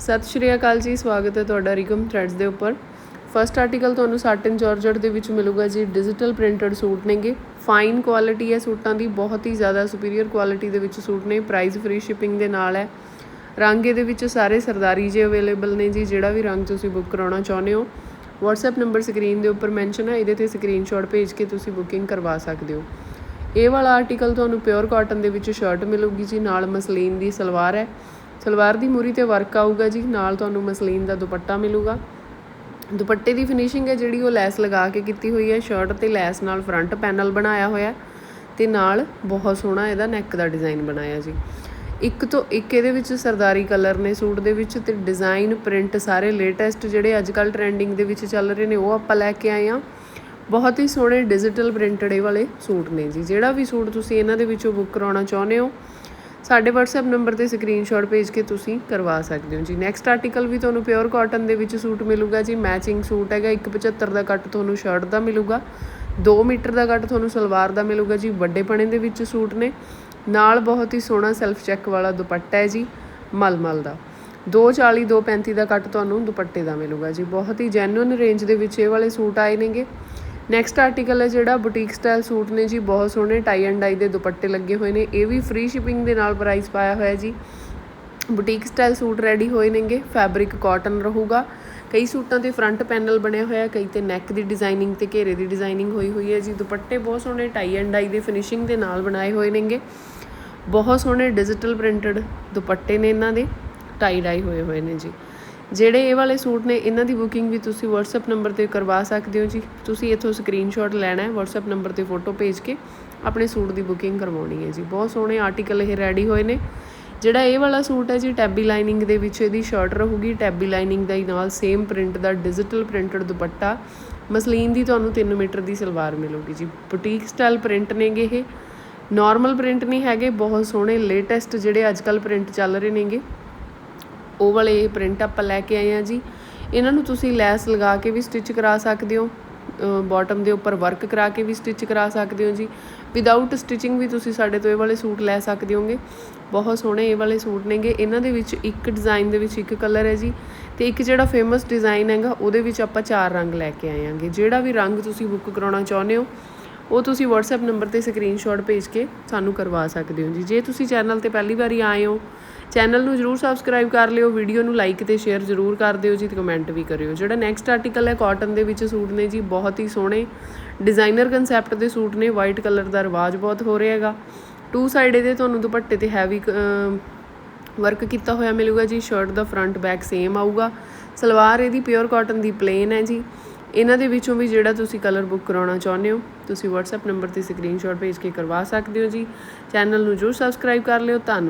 ਸਤਿ ਸ਼੍ਰੀ ਅਕਾਲ ਜੀ, ਸਵਾਗਤ ਹੈ ਤੁਹਾਡਾ ਰਿਕਮ ਥ੍ਰੈਡਸ ਦੇ ਉੱਪਰ। ਫਸਟ ਆਰਟੀਕਲ ਤੁਹਾਨੂੰ ਸਾਟਨ ਜਾਰਜਟ ਦੇ ਵਿੱਚ ਮਿਲੂਗਾ ਜੀ ਡਿਜੀਟਲ ਪ੍ਰਿੰਟਡ ਸੂਟ ਨੇਗੇ। ਫਾਈਨ ਕੁਆਲਿਟੀ ਹੈ ਸੂਟਾਂ ਦੀ, ਬਹੁਤ ਹੀ ਜ਼ਿਆਦਾ ਸੁਪੀਰੀਅਰ ਕੁਆਲਿਟੀ ਦੇ ਵਿੱਚ ਸੂਟ ਨੇ ਪ੍ਰਾਈਸ ਫ੍ਰੀ ਸ਼ਿਪਿੰਗ ਦੇ ਨਾਲ ਹੈ। ਰੰਗ ਇਹਦੇ ਵਿੱਚ ਸਾਰੇ ਸਰਦਾਰੀ ਜੇ ਅਵੇਲੇਬਲ ਨੇ ਜੀ, ਜਿਹੜਾ ਵੀ ਰੰਗ ਤੁਸੀਂ ਬੁੱਕ ਕਰਾਉਣਾ ਚਾਹੁੰਦੇ ਹੋ। WhatsApp ਨੰਬਰ ਸਕਰੀਨ ਦੇ ਉੱਪਰ ਮੈਂਸ਼ਨ ਹੈ, ਇਹਦੇ ਤੇ ਸਕਰੀਨਸ਼ਾਟ ਭੇਜ ਕੇ ਤੁਸੀਂ ਬੁਕਿੰਗ ਕਰਵਾ ਸਕਦੇ ਹੋ। ਇਹ ਵਾਲਾ ਆਰਟੀਕਲ ਤੁਹਾਨੂੰ ਪਿਓਰ ਕਾਟਨ ਦੇ ਵਿੱਚ ਸ਼ਰਟ ਮਿਲੂਗੀ ਜੀ, ਨਾਲ ਮਸਲੀਨ ਦੀ ਸਲਵਾਰ ਹੈ। ਸਲਵਾਰ ਦੀ ਮੂਰੀ ਤੇ ਵਰਕ ਆਊਗਾ ਜੀ, ਨਾਲ ਤੁਹਾਨੂੰ ਮਸਲੀਨ ਦਾ ਦੁਪੱਟਾ ਮਿਲੂਗਾ। ਦੁਪੱਟੇ ਦੀ ਫਿਨਿਸ਼ਿੰਗ ਹੈ ਜਿਹੜੀ ਉਹ ਲੈਸ ਲਗਾ ਕੇ ਕੀਤੀ ਹੋਈ ਹੈ ਸ਼ਰਟ ਤੇ ਲੈਸ ਨਾਲ ਫਰੰਟ ਪੈਨਲ ਬਣਾਇਆ ਹੋਇਆ ਹੈ ਤੇ ਨਾਲ ਬਹੁਤ ਸੋਹਣਾ ਇਹਦਾ ਨੈਕ ਦਾ ਡਿਜ਼ਾਈਨ ਬਣਾਇਆ ਜੀ। ਇੱਕ ਤੋਂ ਇੱਕ ਇਹਦੇ ਵਿੱਚ ਸਰਦਾਰੀ ਕਲਰ ਨੇ ਸੂਟ ਦੇ ਵਿੱਚ ਤੇ ਡਿਜ਼ਾਈਨ ਪ੍ਰਿੰਟ ਸਾਰੇ ਲੇਟੈਸਟ ਜਿਹੜੇ ਅੱਜ ਕੱਲ ਟ੍ਰੈਂਡਿੰਗ ਦੇ ਵਿੱਚ ਚੱਲ ਰਹੇ ਨੇ, ਉਹ ਆਪਾਂ ਲੈ ਕੇ ਆਏ ਆ ਬਹੁਤ ਹੀ ਸੋਹਣੇ ਡਿਜੀਟਲ ਪ੍ਰਿੰਟਡ ਇਹ ਵਾਲੇ ਸੂਟ ਨੇ ਜੀ। ਜਿਹੜਾ ਵੀ ਸੂਟ ਤੁਸੀਂ ਇਹਨਾਂ ਦੇ ਵਿੱਚੋਂ ਬੁੱਕ ਕਰਾਉਣਾ ਚਾਹੁੰਦੇ ਹੋ ਸਾਡੇ WhatsApp ਨੰਬਰ ਤੇ ਸਕਰੀਨਸ਼ਾਟ ਭੇਜ ਕੇ ਤੁਸੀਂ ਕਰਵਾ ਸਕਦੇ ਹੋ ਜੀ। ਨੈਕਸਟ ਆਰਟੀਕਲ ਵੀ ਤੁਹਾਨੂੰ ਪਿਓਰ ਕਾਟਨ ਦੇ ਵਿੱਚ ਸੂਟ ਮਿਲੂਗਾ ਜੀ। ਮੈਚਿੰਗ ਸੂਟ ਹੈਗਾ 175 ਦਾ ਕੱਟ ਤੁਹਾਨੂੰ ਸ਼ਰਟ ਦਾ ਮਿਲੂਗਾ 2 ਮੀਟਰ ਦਾ ਕੱਟ ਤੁਹਾਨੂੰ ਸਲਵਾਰ ਦਾ ਮਿਲੂਗਾ ਜੀ। ਵੱਡੇ ਪਣੇ ਦੇ ਵਿੱਚ ਸੂਟ ਨੇ। ਨਾਲ ਬਹੁਤ ਹੀ ਸੋਹਣਾ ਸੈਲਫ ਚੈੱਕ ਵਾਲਾ ਦੁਪੱਟਾ ਹੈ ਜੀ, ਮਲਮਲ ਦਾ। 240 235 ਦਾ ਕੱਟ ਤੁਹਾਨੂੰ ਦੁਪੱਟੇ ਦਾ ਮਿਲੂਗਾ ਜੀ। ਬਹੁਤ ਹੀ ਜੈਨੂਇਨ ਰੇਂਜ ਦੇ ਵਿੱਚ ਇਹ ਵਾਲੇ ਸੂਟ ਆਏ ਨੇਗੇ। ਨੈਕਸਟ ਆਰਟੀਕਲ ਹੈ ਜਿਹੜਾ ਬੁਟੀਕ ਸਟਾਈਲ ਸੂਟ ਨੇ ਜੀ, ਬਹੁਤ ਸੋਹਣੇ ਟਾਈ ਐਂਡ ਡਾਈ ਦੇ ਦੁਪੱਟੇ ਲੱਗੇ ਹੋਏ ਨੇ। ਇਹ ਵੀ ਫ੍ਰੀ ਸ਼ਿਪਿੰਗ ਦੇ ਨਾਲ ਪ੍ਰਾਈਸ ਪਾਇਆ ਹੋਇਆ ਜੀ। ਬੁਟੀਕ ਸਟਾਈਲ ਸੂਟ ਰੈਡੀ ਹੋਏ ਨੇਗੇ ਫੈਬਰਿਕ ਕਾਟਨ ਰਹੂਗਾ। ਕਈ ਸੂਟਾਂ ਤੇ ਫਰੰਟ ਪੈਨਲ ਬਣਿਆ ਹੋਇਆ, ਕਈ ਤੇ ਨੈਕ ਦੀ ਡਿਜ਼ਾਈਨਿੰਗ ਤੇ ਘੇਰੇ ਦੀ ਡਿਜ਼ਾਈਨਿੰਗ ਹੋਈ ਹੋਈ ਹੈ ਜੀ। ਦੁਪੱਟੇ ਬਹੁਤ ਸੋਹਣੇ ਟਾਈ ਐਂਡ ਡਾਈ ਦੇ ਫਿਨਿਸ਼ਿੰਗ ਦੇ ਨਾਲ ਬਣਾਏ ਹੋਏ ਨੇਗੇ। ਬਹੁਤ ਸੋਹਣੇ ਡਿਜੀਟਲ ਪ੍ਰਿੰਟਡ ਦੁਪੱਟੇ ਨੇ ਇਹਨਾਂ ਦੇ ਟਾਈ ਡਾਈ ਹੋਏ ਹੋਏ ਨੇ ਜੀ। ਜਿਹੜੇ ਇਹ ਵਾਲੇ ਸੂਟ ਨੇ, ਇਹਨਾਂ ਦੀ ਬੁਕਿੰਗ ਵੀ ਤੁਸੀਂ WhatsApp ਨੰਬਰ ਤੇ ਕਰਵਾ ਸਕਦੇ ਹੋ ਜੀ। ਤੁਸੀਂ ਇੱਥੋਂ ਸਕਰੀਨਸ਼ਾਟ ਲੈਣਾ ਹੈ, WhatsApp ਨੰਬਰ ਤੇ ਫੋਟੋ ਭੇਜ ਕੇ ਆਪਣੇ ਸੂਟ ਦੀ ਬੁਕਿੰਗ ਕਰਵਾਉਣੀ ਹੈ ਜੀ। ਬਹੁਤ ਸੋਹਣੇ ਆਰਟੀਕਲ ਇਹ ਰੈਡੀ ਹੋਏ ਨੇ। ਜਿਹੜਾ ਇਹ ਵਾਲਾ ਸੂਟ ਹੈ ਜੀ ਟੈਬੀ ਲਾਈਨਿੰਗ ਦੇ ਵਿੱਚ ਇਹਦੀ ਸ਼ਰਟ ਰਹੂਗੀ। ਟੈਬੀ ਲਾਈਨਿੰਗ ਦਾ ਹੀ ਨਾਲ ਸੇਮ ਪ੍ਰਿੰਟ ਦਾ ਡਿਜੀਟਲ ਪ੍ਰਿੰਟਡ ਦੁਪੱਟਾ। ਮਸਲੀਨ ਦੀ ਤੁਹਾਨੂੰ 3 ਮੀਟਰ ਦੀ ਸਲਵਾਰ ਮਿਲੂਗੀ ਜੀ। ਬੁਟੀਕ ਸਟਾਈਲ ਪ੍ਰਿੰਟ ਨੇਗੇ ਇਹ। ਨਾਰਮਲ ਪ੍ਰਿੰਟ ਨਹੀਂ ਹੈਗੇ, ਬਹੁਤ ਸੋਹਣੇ ਲੇਟੈਸਟ ਜਿਹੜੇ ਅੱਜ ਕੱਲ ਪ੍ਰਿੰਟ ਚੱਲ ਰਹੇ ਨੇਗੇ। ਉਹ ਵਾਲੇ ਇਹ ਪ੍ਰਿੰਟ ਆਪਾਂ ਲੈ ਕੇ ਆਏ ਆ ਜੀ। ਇਹਨਾਂ ਨੂੰ ਤੁਸੀਂ ਲੈਸ ਲਗਾ ਕੇ ਵੀ ਸਟਿਚ ਕਰਾ ਸਕਦੇ ਹੋ। ਬਾਟਮ ਦੇ ਉੱਪਰ ਵਰਕ ਕਰਾ ਕੇ ਵੀ ਸਟਿਚ ਕਰਾ ਸਕਦੇ ਹੋ ਜੀ। ਵਿਦਆਊਟ ਸਟਿਚਿੰਗ ਵੀ ਤੁਸੀਂ ਸਾਡੇ ਤੋਂ ਇਹ ਵਾਲੇ ਸੂਟ ਲੈ ਸਕਦੇ ਹੋਗੇ। ਬਹੁਤ ਸੋਹਣੇ ਇਹ ਵਾਲੇ ਸੂਟ ਨੇਗੇ। ਇਹਨਾਂ ਦੇ ਵਿੱਚ ਇੱਕ ਡਿਜ਼ਾਈਨ ਦੇ ਵਿੱਚ ਇੱਕ ਕਲਰ ਹੈ ਜੀ। ਤੇ ਇੱਕ ਜਿਹੜਾ ਫੇਮਸ ਡਿਜ਼ਾਈਨ ਹੈਗਾ, ਉਹਦੇ ਵਿੱਚ ਆਪਾਂ ਚਾਰ ਰੰਗ ਲੈ ਕੇ ਆਏ ਆਂਗੇ ਜਿਹੜਾ ਵੀ ਰੰਗ ਤੁਸੀਂ ਬੁੱਕ ਕਰਾਉਣਾ ਚਾਹੁੰਦੇ ਹੋ, ਉਹ ਤੁਸੀਂ WhatsApp ਨੰਬਰ ਤੇ ਸਕਰੀਨਸ਼ਾਟ ਭੇਜ ਕੇ ਸਾਨੂੰ ਕਰਵਾ ਸਕਦੇ ਹੋ ਜੀ। ਜੇ ਤੁਸੀਂ ਚੈਨਲ ਤੇ ਪਹਿਲੀ ਵਾਰੀ ਆਏ ਹੋ ਚੈਨਲ ਨੂੰ ਜਰੂਰ ਸਬਸਕ੍ਰਾਈਬ ਕਰ ਲਿਓ ਵੀਡੀਓ ਨੂੰ ਲਾਈਕ ਤੇ ਸ਼ੇਅਰ ਜਰੂਰ ਕਰ ਦਿਓ ਜੀ ਤੇ ਕਮੈਂਟ ਵੀ ਕਰਿਓ। ਜਿਹੜਾ ਨੈਕਸਟ ਆਰਟੀਕਲ ਹੈ ਕਾਟਨ ਦੇ ਵਿੱਚ ਸੂਟ ਨੇ ਜੀ, ਬਹੁਤ ਹੀ ਸੋਹਣੇ ਡਿਜ਼ਾਈਨਰ ਕਨਸੈਪਟ ਦੇ ਸੂਟ ਨੇ ਵਾਈਟ ਕਲਰ ਦਾ ਰਿਵਾਜ ਬਹੁਤ ਹੋ ਰਿਹਾ ਹੈਗਾ। ਟੂ ਸਾਈਡ ਇਹਦੇ ਤੁਹਾਨੂੰ ਦੁਪੱਟੇ ਤੇ ਹੈਵੀ ਵਰਕ ਕੀਤਾ ਹੋਇਆ ਮਿਲੂਗਾ ਜੀ ਸ਼ਰਟ ਦਾ ਫਰੰਟ ਬੈਕ ਸੇਮ ਆਊਗਾ। ਸਲਵਾਰ ਇਹਦੀ ਪਿਓਰ ਕਾਟਨ ਦੀ ਪਲੇਨ ਹੈ ਜੀ। ਇਹਨਾਂ ਦੇ ਵਿੱਚੋਂ ਵੀ ਜਿਹੜਾ ਤੁਸੀਂ ਕਲਰ ਬੁੱਕ ਕਰਾਉਣਾ ਚਾਹੁੰਦੇ ਹੋ, ਤੁਸੀਂ WhatsApp ਨੰਬਰ ਤੇ ਸਕਰੀਨਸ਼ਾਟ ਭੇਜ ਕੇ ਕਰਵਾ ਸਕਦੇ ਹੋ ਜੀ। ਚੈਨਲ ਨੂੰ ਜਰੂਰ ਸਬਸਕ੍ਰਾਈਬ ਕਰ ਲਿਓ, ਧੰਨਵਾਦ।